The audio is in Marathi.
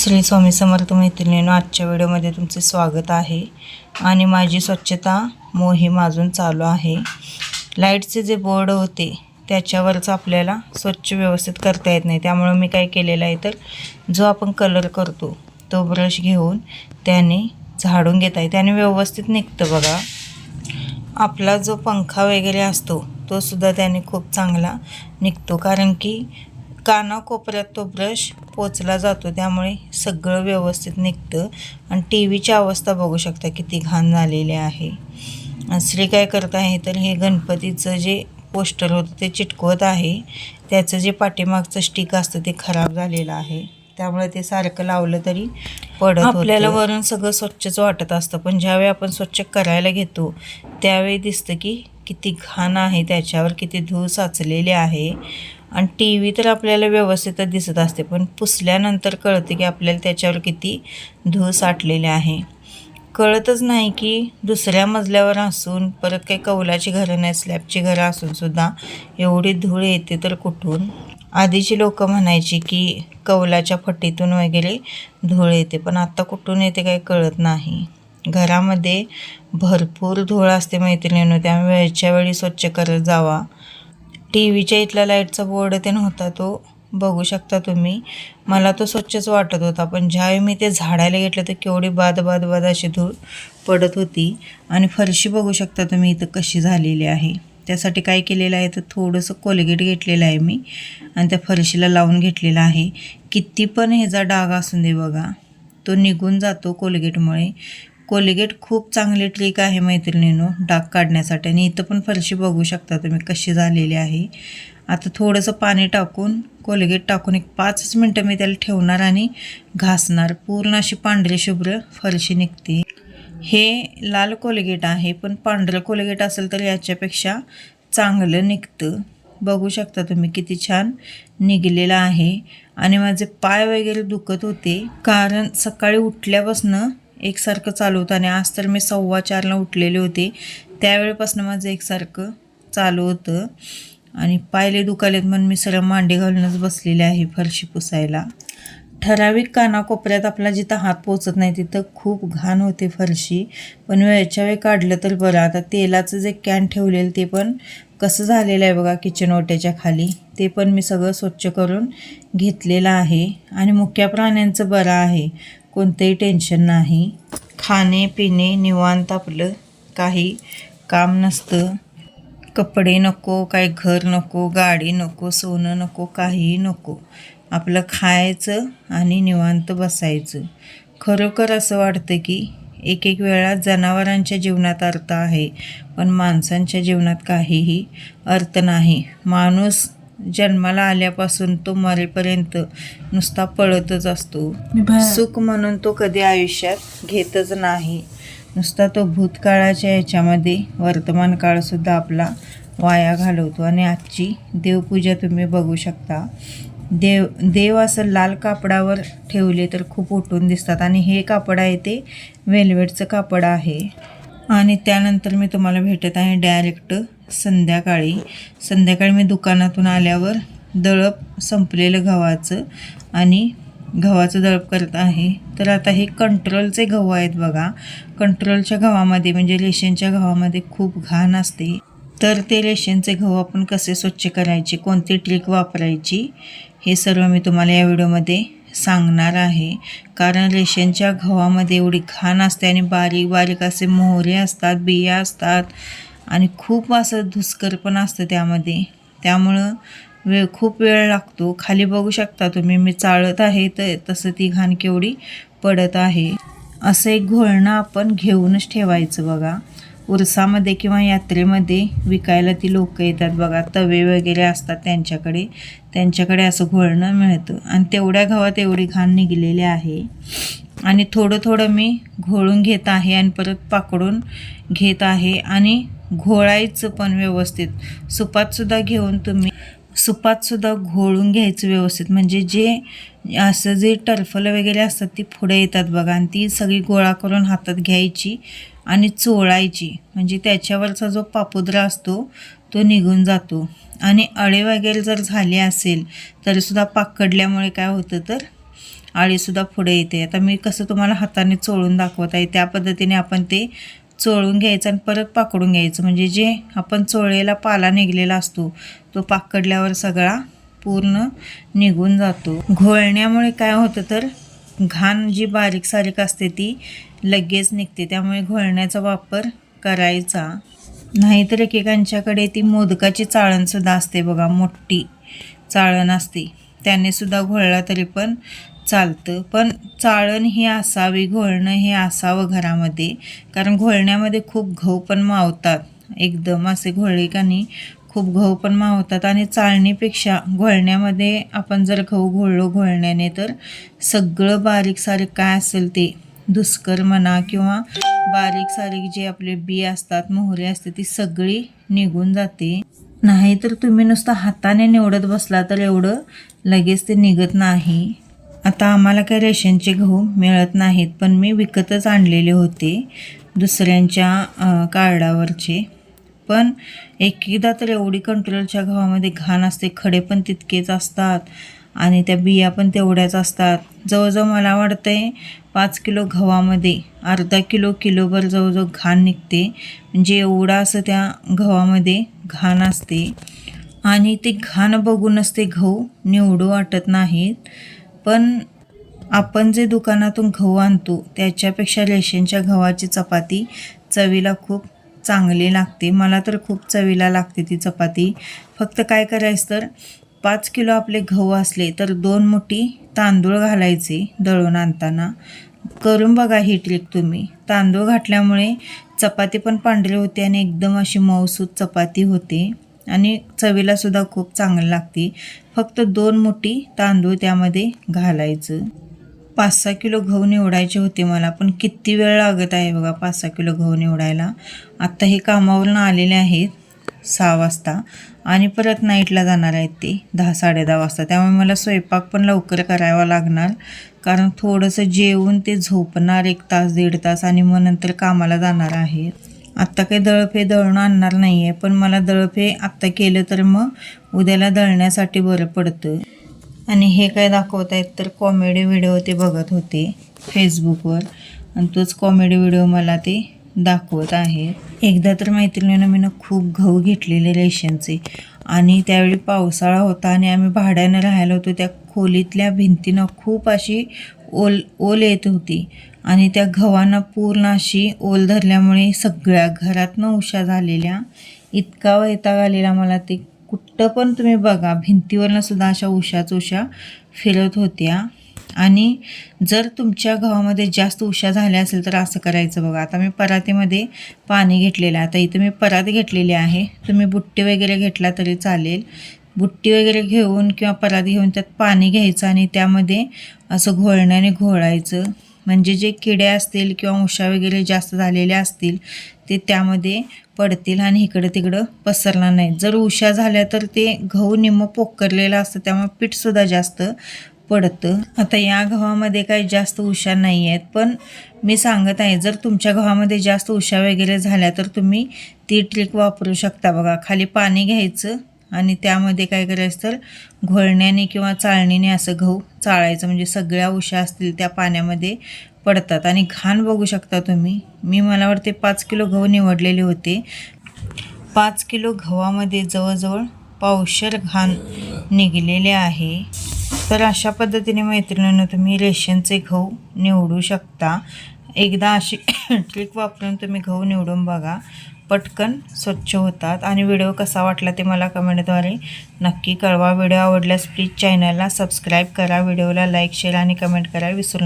श्री स्वामी समर्थ मैत्रिणीनं आजच्या व्हिडिओमध्ये तुमचे स्वागत आहे. आणि माझी स्वच्छता मोहीम अजून चालू आहे. लाईटचे जे बोर्ड होते त्याच्यावरच आपल्याला स्वच्छ व्यवस्थित करता येत नाही. त्यामुळं मी काय केलेलं आहे तर जो आपण कलर करतो तो ब्रश घेऊन त्याने झाडून घेत आहे. त्याने व्यवस्थित निघतं बघा. आपला जो पंखा वगैरे असतो तो सुद्धा त्याने खूप चांगला निघतो. कारण की कानाकोपऱ्यात तो ब्रश पोचला जातो. त्यामुळे सगळं व्यवस्थित निघतं. आणि टी व्हीची अवस्था बघू शकता किती घाण झालेली आहे. आणि श्री काय करत आहे तर हे गणपतीचं जे पोस्टर होतं ते चिटकवत आहे. त्याचं जे पाठीमागचं स्टिक असतं ते खराब झालेलं आहे. त्यामुळे ते सारखं लावलं तरी पडत आपल्याला वरून सगळं स्वच्छच वाटत असतं. पण ज्यावेळी आपण स्वच्छ करायला घेतो त्यावेळी दिसतं की किती घाण आहे. त्याच्यावर किती धूळ साचलेली आहे. आणि टी व्ही तर आपल्याला व्यवस्थितच दिसत असते पण पुसल्यानंतर कळते की आपल्याला त्याच्यावर किती धूळ साठलेली आहे. कळतच नाही की दुसऱ्या मजल्यावर असून परत काही कौलाची घरं नाही स्लॅबची घरं असूनसुद्धा एवढी धूळ येते तर कुठून? आधीची लोकं म्हणायची की कौलाच्या फटीतून वगैरे धूळ येते पण आत्ता कुठून येते काही कळत नाही. घरामध्ये भरपूर धूळ असते मैत्रिणींनो त्यामुळे वेळच्या वेळी स्वच्छ करत जावा. टी व्हीच्या इथला लाईटचा बोर्ड ते नव्हता तो. बघू शकता तुम्ही. मला तो स्वच्छच वाटत होता पण ज्यावेळी मी ते झाडायला घेतलं तर केवढी बाद बाद बाद अशी धूळ पडत होती. आणि फरशी बघू शकता तुम्ही इथं कशी झालेली आहे. त्यासाठी काय केलेलं आहे तर थोडंसं कोलगेट घेतलेलं आहे मी. आणि त्या फरशीला लावून घेतलेलं आहे. किती पण ह्याचा डाग असून दे बघा. तो निघून जातो कोलगेटमुळे. कोलगेट खूप चांगली ट्रिक आहे मैत्रिणीनो डाग काढण्यासाठी. आणि इथं पण फरशी बघू शकता तुम्ही कशी झालेली आहे. आता थोडंसं पाणी टाकून कोलगेट टाकून एक पाचच मिनटं मी त्याला ठेवणार आणि घासणार. पूर्ण अशी पांढरी शुभ्र फरशी निघते. हे लाल कोलगेट आहे पण पांढरं कोलगेट असेल तर याच्यापेक्षा चांगलं निघतं. बघू शकता तुम्ही किती छान निघलेलं आहे. आणि माझे पाय वगैरे दुखत होते कारण सकाळी उठल्यापासनं एकसारखं चालू होतं आणि आज तर मी सव्वा चारला उठलेले होते. त्यावेळेपासून माझं एकसारखं चालू होतं. आणि पायले दुखालेत म्हणून मी सरळ मांडे घालूनच बसलेले आहे फरशी पुसायला. ठराविक कानाकोपऱ्यात आपला जिथं हात पोचत नाही तिथं खूप घाण होते फरशी. पण वेळच्या वेळ काढलं तर बरं. आता तेलाचं जे कॅन ठेवलेलं ते पण कसं झालेलं आहे बघा किचन ओट्याच्या खाली. ते पण मी सगळं स्वच्छ करून घेतलेलं आहे. आणि मुख्या प्राण्यांचं बरं आहे. कोणतंही टेन्शन नाही. खाणे पिणे निवांत आपलं काही काम नसतं. कपडे नको काही घर नको गाडी नको सोनं नको काहीही नको. आपलं खायचं आणि निवांत बसायचं. खरोखर असं वाटतं की एक एक वेळा जनावरांच्या जीवनात अर्थ आहे पण माणसांच्या जीवनात काहीही अर्थ नाही. माणूस जन्माला आल्यापासून तो मरेपर्यंत नुसता पळतच असतो. सुख म्हणून तो कधी आयुष्यात घेतच नाही. नुसता तो भूतकाळाच्या याच्यामध्ये वर्तमान काळसुद्धा आपला वाया घालवतो. आणि आजची देवपूजा तुम्ही बघू शकता. देव देव असं लाल कापडावर ठेवले तर खूप उठून दिसतात. आणि हे कापड आहे ते वेल्वेटचं कापड आहे. आणि त्यानंतर मी तुम्हाला भेटत आहे डायरेक्ट संध्याकाळी. संध्याकाळी मी दुकानातून आल्यावर दळप संपलेलं गव्हाचं आणि गव्हाचं दळप करत आहे. तर आता हे कंट्रोलचे गहू आहेत बघा. कंट्रोलच्या गव्हामध्ये म्हणजे रेशनच्या गव्हामध्ये खूप घाण असते. तर ते रेशनचे गहू आपण कसे स्वच्छ करायचे कोणती ट्रिक वापरायची हे सर्व मी तुम्हाला या व्हिडिओमध्ये सांगणार आहे. कारण रेशनच्या गव्हामध्ये एवढी घाण असते आणि बारीक बारीक असे मोहरे असतात बिया असतात. आणि खूप असं धुसकर पण असतं त्यामध्ये. त्यामुळं वेळ खूप वेळ लागतो. खाली बघू शकता तुम्ही मी चाळत आहे तर तसं ती घाण केवढी पडत आहे. असं एक घोळणं आपण घेऊनच ठेवायचं बघा. उरसामध्ये किंवा यात्रेमध्ये विकायला ती लोक येतात बघा. तवे वगैरे असतात त्यांच्याकडे. त्यांच्याकडे असं घोळणं मिळतं. आणि तेवढ्या गव्हात एवढी घाण निघलेली आहे. आणि थोडं थोडं मी घोळून घेत आहे आणि परत पाकडून घेत आहे. आणि घोळायचं पण व्यवस्थित. सुपातसुद्धा घेऊन तुम्ही सुपातसुद्धा घोळून घ्यायचं व्यवस्थित. म्हणजे जे असं जे टरफलं वगैरे असतात ती पुढे येतात बघा. आणि ती सगळी गोळा करून हातात घ्यायची आणि चोळायची. म्हणजे त्याच्यावरचा जो पापुद्रा असतो तो निघून जातो. आणि अळे वगैरे जर झाले असेल तरीसुद्धा पाकडल्यामुळे काय होतं तर? आळीसुद्धा पुढे येते. आता मी कसं तुम्हाला हाताने चोळून दाखवत आहे त्या पद्धतीने आपण ते चोळून घ्यायचं आणि परत पाकडून घ्यायचं. म्हणजे जे आपण चोळलेला पाला निघलेला असतो तो पाकडल्यावर सगळा पूर्ण निघून जातो. घोळण्यामुळे काय होतं तर घाण जी बारीक सारीक असते ती लगेच निघते. त्यामुळे घोळण्याचा वापर करायचा. नाहीतर एकेकांच्याकडे ती मोदकाची चाळणसुद्धा असते बघा मोठी चाळण असते. त्याने सुद्धा घोळला तरी पण चालतं. पण चाळण ही असावी घोळणं हे असावं घरामध्ये. कारण घोळण्यामध्ये खूप घऊ पण मावतात. एकदम असे घोळले का नाही खूप घव पण मावतात. आणि चाळणीपेक्षा घोळण्यामध्ये आपण जर गहू घोळलो घोळण्याने तर सगळं बारीक सारीक काय असेल ते दुष्कर म्हणा किंवा बारीक सारीक जे आपले बी असतात मोहरी असते ती सगळी निघून जाते. नाही तर तुम्ही नुसतं हाताने निवडत बसला तर एवढं लगेच ते निघत नाही. आता आम्हाला काही रेशनचे गहू मिळत नाहीत पण मी विकतच आणलेले होते दुसऱ्यांच्या कार्डावरचे. पण एकदा तर एवढी कंट्रोलच्या गव्हामध्ये घाण असते खडे पण तितकेच असतात आणि त्या बिया पण तेवढ्याच असतात. जवळजवळ मला वाटतं आहे पाच किलो गव्हामध्ये अर्धा किलो किलोभर जवळजवळ घाण निघते. म्हणजे एवढा असं त्या गव्हामध्ये घाण असते. आणि ते घाण बघूनच ते गहू निवडू वाटत नाहीत. पण आपण जे दुकानातून गहू आणतो त्याच्यापेक्षा रेशनच्या गव्हाची चपाती चवीला खूप चांगली लागते. मला तर खूप चवीला लागते ती चपाती. फक्त काय करायचं तर पाच किलो आपले गहू असले तर दोन मोठी तांदूळ घालायचे दळून आणताना. करून बघा ही ट्रिक तुम्ही. तांदूळ घातल्यामुळे चपाती पण पांढरी होते आणि एकदम अशी मऊसूत चपाती होते. आणि चवीला सुद्धा खूप चांगली लागते. फक्त दोन मोठी तांदूळ त्यामध्ये घालायचं. पाच सहा किलो गहू निवडायचे होते मला पण किती वेळ लागत आहे बघा पाच सहा किलो गहू निवडायला. आत्ता हे कामावरून आलेले आहेत सहा वाजता आणि परत नाईटला जाणार आहेत ते दहा साडेदहा वाजता. त्यामुळे मला स्वयंपाक पण लवकर करावा लागणार कारण थोडंसं जेवून ते झोपणार एक तास दीड तास आणि मग नंतर कामाला जाणार आहेत. आत्ता काही दळफे दळणं आणणार नाही आहे पण मला दळफे आत्ता केलं तर मग उद्याला दळण्यासाठी बरं पडतं. आणि हे काय दाखवत आहेत तर कॉमेडी व्हिडिओ ते बघत होते फेसबुकवर आणि तोच कॉमेडी व्हिडिओ मला ते दाखवत आहे. एकदा तर मैत्रिणीनं मी खूप गहू घेतलेले रेशनचे. आणि त्यावेळी पावसाळा होता आणि आम्ही भाड्यानं राहायला होतो त्या खोलीतल्या भिंतीनं खूप अशी ओल ओल येत होती. आणि त्या घवानं पूर्ण अशी ओल धरल्यामुळे सगळ्या घरातनं उशा झालेल्या. इतका वैताग आलेला मला ते. कुठं पण तुम्ही बघा भिंतीवरनं सुद्धा अशा उशाच उशा फिरत होत्या. आणि जर तुमच्या गव्हामध्ये जास्त उशा झाल्या असेल तर असं करायचं बघा. आता मी परातीमध्ये पाणी घेतलेलं आहे. आता इथं मी परात घेतलेली आहे. तुम्ही बुट्टी वगैरे घेतला तरी चालेल. बुट्टी वगैरे घेऊन किंवा परात घेऊन त्यात पाणी घ्यायचं आणि त्यामध्ये असं घोळण्याने घोळायचं. म्हणजे जे किडे असतील किंवा उशा वगैरे जास्त झालेल्या असतील ते त्यामध्ये पडतील आणि इकडं तिकडं पसरणार नाही जर उशा झाल्या तर ते गहू निम्म पोकरलेलं असतं त्यामुळे पीठसुद्धा जास्त पडतं. आता या गव्हामध्ये काही जास्त उशा नाही आहेत पण मी सांगत आहे जर तुमच्या गव्हामध्ये जास्त उशा वगैरे झाल्या तर तुम्ही ती ट्रिक वापरू शकता बघा. खाली पाणी घ्यायचं आणि त्यामध्ये काय करायचं तर घोळण्याने किंवा चाळणीने असं गहू चाळायचं. म्हणजे सगळ्या उशा असतील त्या पाण्यामध्ये पडतात. आणि घाण बघू शकता तुम्ही. मी मला वाटते पाच किलो गहू निवडलेले होते. पाच किलो गव्हामध्ये जवळजवळ पावशर घाण निघलेले आहे. तर अशा पद्धतीने मैत्रिणींनो तुम्ही रेशनचे गहू निवडू शकता. एकदा अशी ट्रिक वापरून तुम्ही गहू निवडून बघा. पटकन स्वच्छ होतात. आणि व्हिडिओ कसा वाटला ते मला कमेंटद्वारे नक्की कळवा. व्हिडिओ आवडल्यास प्लीज चॅनलला सबस्क्राईब करा. व्हिडिओला लाईक शेअर आणि कमेंट करा विसरू